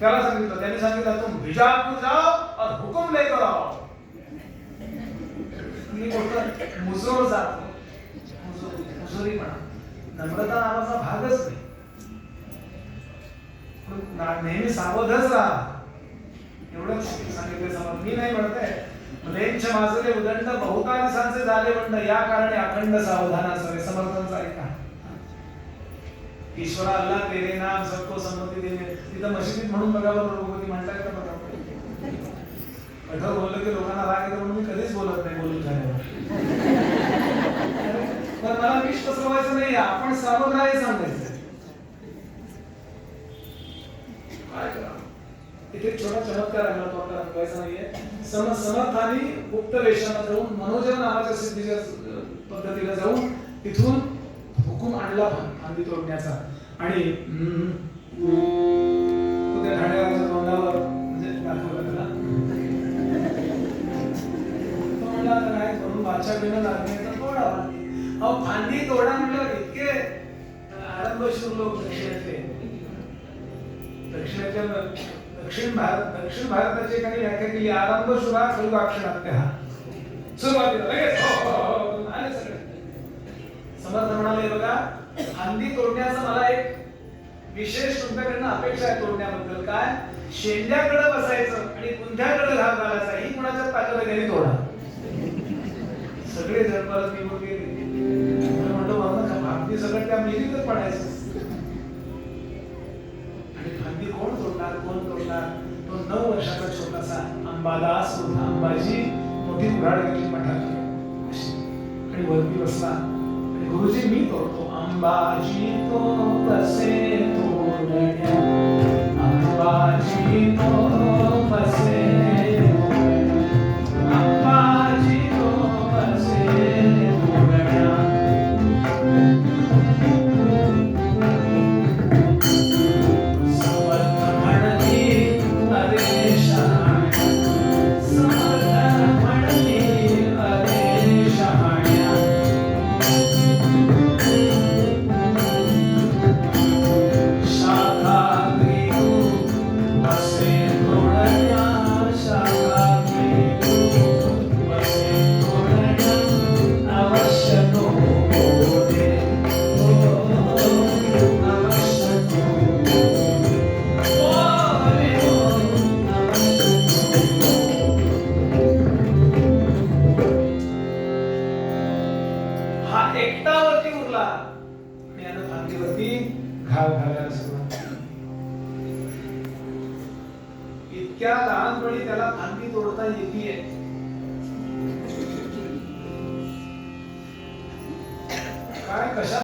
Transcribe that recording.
त्याला सांगितलं त्यांनी सांगितलं तुम बिजापूर जाओ और हुकुम लेकर आओ. मी गोष्ट मुजोर जातो मुजोर म्हणा. नम्रता नावाचा भागच नाही. नेहमी सावधच राहा. एवढंच सांगितलं समज मी नाही म्हणत आहे. लेंच माजले उदंड बहुतांशांचे झाले म्हणणं या कारणे अखंड सावधान असावे समर्थन ऐका. ईश्वरा अल्ला तेरे नाम सबको संमती देणे तिथं मशिदीत म्हणून बघा बरं भगवती म्हणताय का बघा कठोर बोललं की लोकांना राग येतो म्हणून मी कधीच बोलत नाही बोलून झाल्यावर पण मला विष पसरवायचं नाही आपण सावध सावधान सांगायचं. काय इथे छोटा चमत्कार आहे तो आपल्याला रंगवायचा नाहीये. सम समर्थानी गुप्त वेशाला जाऊन मनोजन नावाच्या सिद्धीच्या पद्धतीला जाऊन हुकूम आणला तोडण्याचा. आणि तो त्या ठाण्याच्या तोंडावर म्हणजे तो म्हणला आता काय म्हणून लागण्याचा फांदी अहो फांदी तोडा म्हटल्यावर इतके आरंभशूर लोक दक्षिणेतले दक्षिणेच्या दक्षिण भारत दक्षिण भारताची काही व्याख्या केली आरंभ शुभा खलुगाक्षणात हा सुरुवातीला लगेच हो, हो, हो, हो आले सगळे समर्थ म्हणाले बघा फांदी तोडण्याचा मला एक विशेष तुमच्याकडनं अपेक्षा आहे तोडण्याबद्दल. काय? शेंड्याकडे बसायचं आणि गुंठ्याकडे घाल घालायचा. ही कुणाच्या ताकद तोडा. सगळे जण परत निघून गेले? मी म्हणतो मला का सगळं त्या मिलीतच पडायचं. आणि फांदी कोण तोडणार? कोण तोडणार? तो नऊ वर्षाचा छोटासा अंबादास होता. अंबाजी मोठी उघाड गेली मठात आणि वरती बसला. आणि गुरुजी मी तोडतो अंबाजी तो कसे हा एकटा वरती उरला फांदीवरती घाव घालायला सुरुवात. इतक्या लहानपणी त्याला फांदी तोडता येते काय कशा